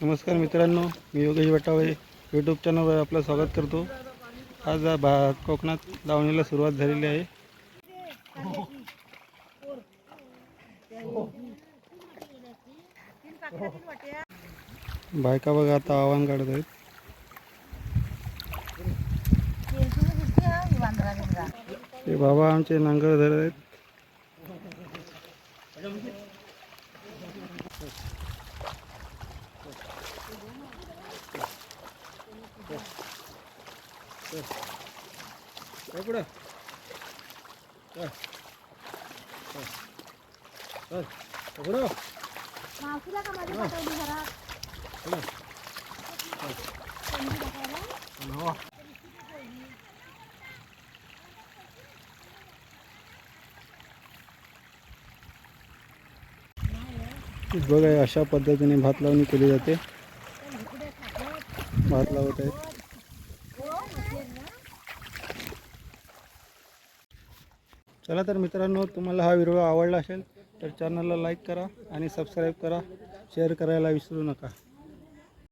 नमस्कार मित्रांनो मी योगेश वटावे यूट्यूब चॅनलवर आपलं स्वागत करतो. आज भा कोकणात लावणीला सुरुवात झालेली आहे. बायका बघा आता आव्हान काढत आहेत. ते बाबा आमचे नांगर धरत आहेत. काय पुढं पुढं मावशीला का माझी पाठवली घरात? बघा अशा पद्धतीने भात लावणी केली जाते. भात लावत आहेत. चला तर मित्रांनो तुम्हाला हा व्हिडिओ आवडला असेल तर चॅनलला लाईक करा आणि सबस्क्राईब करा. शेअर करायला विसरू नका.